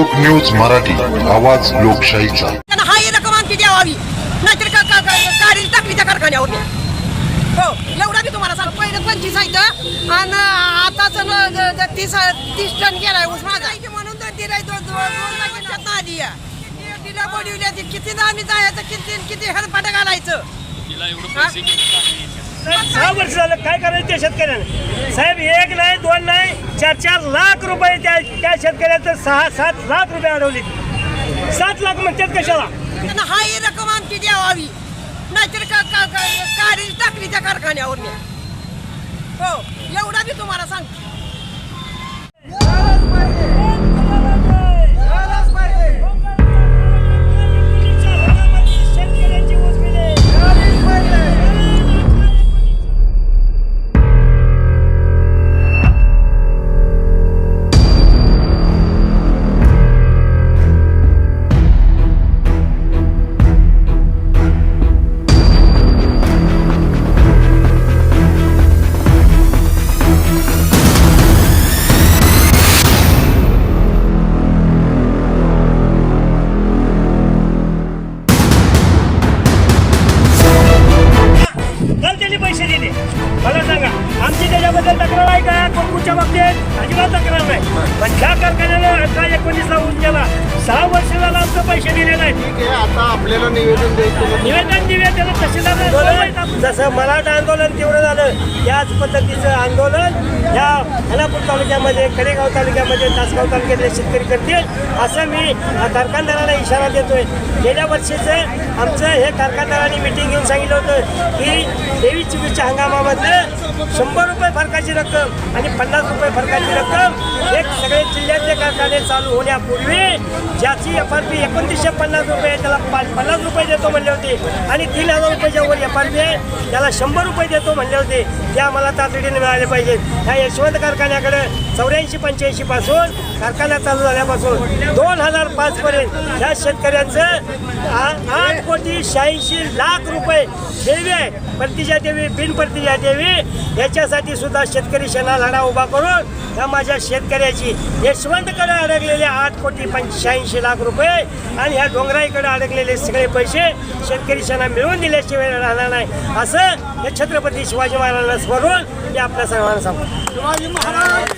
लोक न्यूज मराठी आवाज लोकशाहीचा. हा रक्कम आमची द्यावावी नाहीतर का का- का- गाडी टाकली त्या कारखान्यावर. एवढा मी तुम्हाला सांग पहिलं पंचवीस आहे आणि आताच तीस तीस टन गेलाय ऊस माझा. इथे म्हणून दिलाय दोन दोन आधी या. तिला किती आम्ही जायचं किती किती हरपाट घालायचं? सहा वर्ष झालं काय करायचं शेतकऱ्याने साहेब एक नाही दोन नाही. चार चार लाख रुपये त्या त्या शेतकऱ्याचं सहा सात लाख रुपये अडवले सात लाख म्हणतात कशाला? त्यांना हा ही रक्कम आमची द्यावावी नाहीतर का का- का- गाडी टाकली त्या कारखान्यावर हो एवढा मी तुम्हाला सांगतो. तक्रार आहे का? कोणत्या बाबतीत अजिबात तक्रार नाही. पण ज्या कारखान्याला अठरा एकोणीसला ऊस गेला सहा वर्ष झाला आमचं पैसे दिले ठीक आहे आता आपल्याला निवेदन द्यायचं निवेदन दिले त्याला तहसीलदार जसं मराठा आंदोलन तीव्र झालं त्याच पद्धतीचं आंदोलन या खानापूर तालुक्यामध्ये कडेगाव तालुक्यामध्ये तासगाव तालुक्यातले शेतकरी करतील असं मी कारखानदारांना इशारा देतोय. गेल्या वर्षीचं आमचं हे कारखानदारांनी मिटिंग घेऊन सांगितलं होतं की तेवीस चोवीसच्या हंगामामधलं शंभर रुपये फरकाची रक्कम आणि पन्नास रुपये फरक रक्कम एक सगळे जिल्ह्यातले कारखाने चालू होण्यापूर्वी ज्याची एफ आर पी एकोणतीसशे पन्नास रुपये त्याला पा- पन्नास रुपये देतो म्हणले होते आणि तीन हजार रुपयाच्या वर एफ आर पी आहे त्याला शंभर रुपये देतो म्हणले होते. ते आम्हाला तातडीने मिळाले पाहिजेत ह्या यशवंत कारखान्याकडे चौऱ्याऐंशी पंच्याऐंशी पासून कारखाना चालू झाल्यापासून दोन हजार पाच पर्यंत ह्या शेतकऱ्यांचं आ- आठ कोटी शहाऐंशी लाख रुपये देवी आहे. प्रतिजा देवी बिन प्रतिजा देवी याच्यासाठी सुद्धा शेतकरी शेणा लढा उभा करून ह्या माझ्या शेतकऱ्याची यशवंतकडे अडकलेले आठ कोटी पंच्याऐंशी लाख रुपये आणि ह्या डोंगराईकडे अडकलेले सगळे पैसे शेतकरी शेणा मिळवून दिल्याशिवाय राहणार नाही. असं हे छत्रपती शिवाजी महाराजांना स्मरून मी आपल्या सर्वांना सांगतो. शिवाजी महाराज